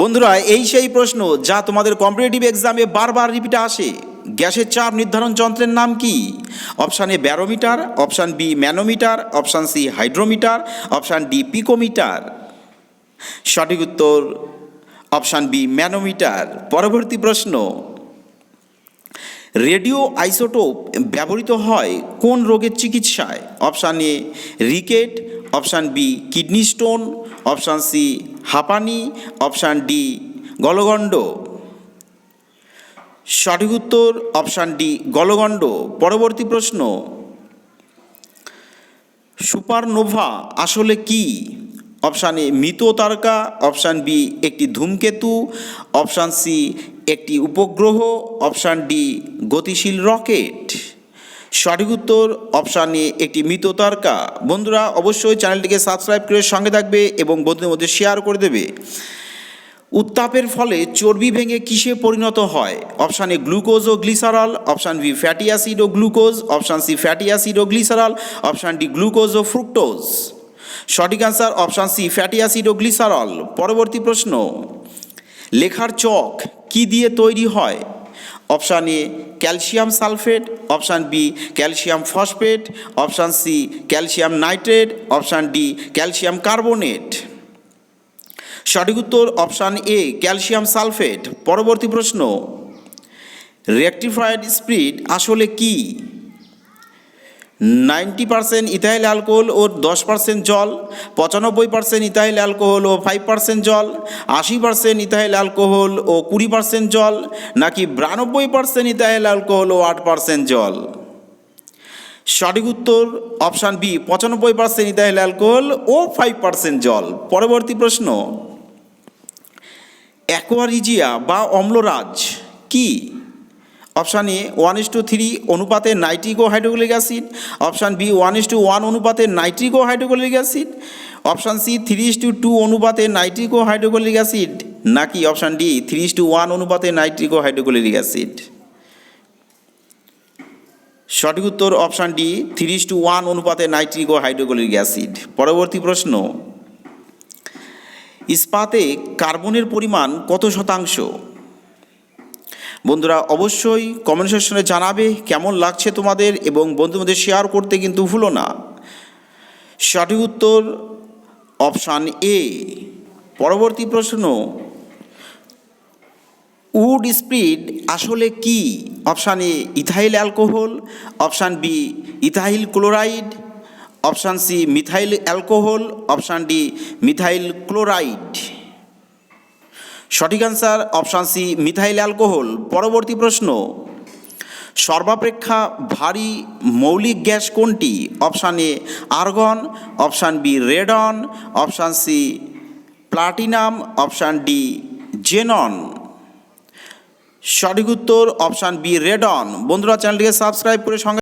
বন্ধুরা, এই সেই প্রশ্ন যা তোমাদের কম্পিটিটিভ এক্সামে বারবার রিপিট আসে। গ্যাসের চাপ নির্ধারণ যন্ত্রের নাম কি? Option A barometer option B manometer option C hydrometer option D picometer সঠিক উত্তর অপশান বি ম্যানোমিটার পরবর্তী প্রশ্ন রেডিও আইসোটোপ ব্যবহৃত হয় কোন রোগের চিকিৎসায়? Option A ricket option B kidney stone option C, হাঁপানি, অপশান ডি, গলগণ্ড। সঠিক উত্তর, অপশান ডি, গলগণ্ড। পরবর্তী প্রশ্ন, সুপারনোভা আসলে কি? অপশান এ, মৃত তারকা। অপশান বি, একটি ধূমকেতু। অপশান সি, একটি উপগ্রহ। অপশান ডি, গতিশীল রকেট। সঠিক উত্তর অপশান এ একটি মৃত তারকা। বন্ধুরা, অবশ্যই চ্যানেলটিকে সাবস্ক্রাইব করে সঙ্গে থাকবে এবং বন্ধুদের মধ্যে শেয়ার করে দেবে। উত্তাপের ফলে চর্বি ভেঙে কিসে পরিণত হয়? Option A glucose O glycerol option B fatty acid O glucose option C fatty acid O glycerol option D glucose ও ফ্রুক্টোজ সঠিক answer option C fatty acid ও গ্লিসারল পরবর্তী প্রশ্ন, লেখার চক কি দিয়ে তৈরি হয়? Option A calcium sulphate option B calcium phosphate option C calcium nitrate option D calcium carbonate সঠিক উত্তর অপশান এ ক্যালসিয়াম সালফেট পরবর্তী প্রশ্ন রেকটিফাইড স্পিড আসলে কি? নাইনটি পার্সেন্ট ইথাইল অ্যালকোহল ও দশ পার্সেন্ট জল, পঁচানব্বই পার্সেন্ট ইথাইল অ্যালকোহল ও ফাইভ পার্সেন্ট জল, আশি পার্সেন্ট ইথাইল অ্যালকোহল ও কুড়ি পার্সেন্ট জল, নাকি বিরানব্বই পার্সেন্ট ইথাইল অ্যালকোহল ও আট পার্সেন্ট জল? সঠিক উত্তর অপশান বি, পঁচানব্বই পার্সেন্ট ইথাইল অ্যালকোহল ও ফাইভ পার্সেন্ট জল। পরবর্তী প্রশ্ন, অ্যাকোয়ারিজিয়া বা অম্লরাজ কি? Option A one is to three অনুপাতে nitric O hydrochloric acid, option B one is to one অনুপাতে nitric O hydrochloric acid, option C three is to two অনুপাতে নাইট্রিক ও হাইড্রোক্লোরিক অ্যাসিড, নাকি option D three is to one অনুপাতে nitric ও hydrochloric acid. সঠিক উত্তর option D three is to one অনুপাতে nitric ও হাইড্রোক্লোরিক অ্যাসিড। পরবর্তী প্রশ্ন, ইস্পাতে কার্বনের পরিমাণ কত শতাংশ? বন্ধুরা অবশ্যই কমেন্ট সেকশনে জানাবে কেমন লাগছে তোমাদের এবং বন্ধুদের শেয়ার করতে কিন্তু ভুলো না। সঠিক উত্তর অপশান এ পরবর্তী প্রশ্ন উড স্পিড আসলে কি? Option A ethyl alcohol option B ethyl chloride option C methyl alcohol option D methyl chloride সঠিক answer option C methyl alcohol পরবর্তী প্রশ্ন, সর্বাপেক্ষা ভারী মৌলিক গ্যাস কোনটি? Option A argon option B radon option C platinum option D xenon সঠিক উত্তর option B radon বন্ধুরা চ্যানেলটিকে সাবস্ক্রাইব করে সঙ্গে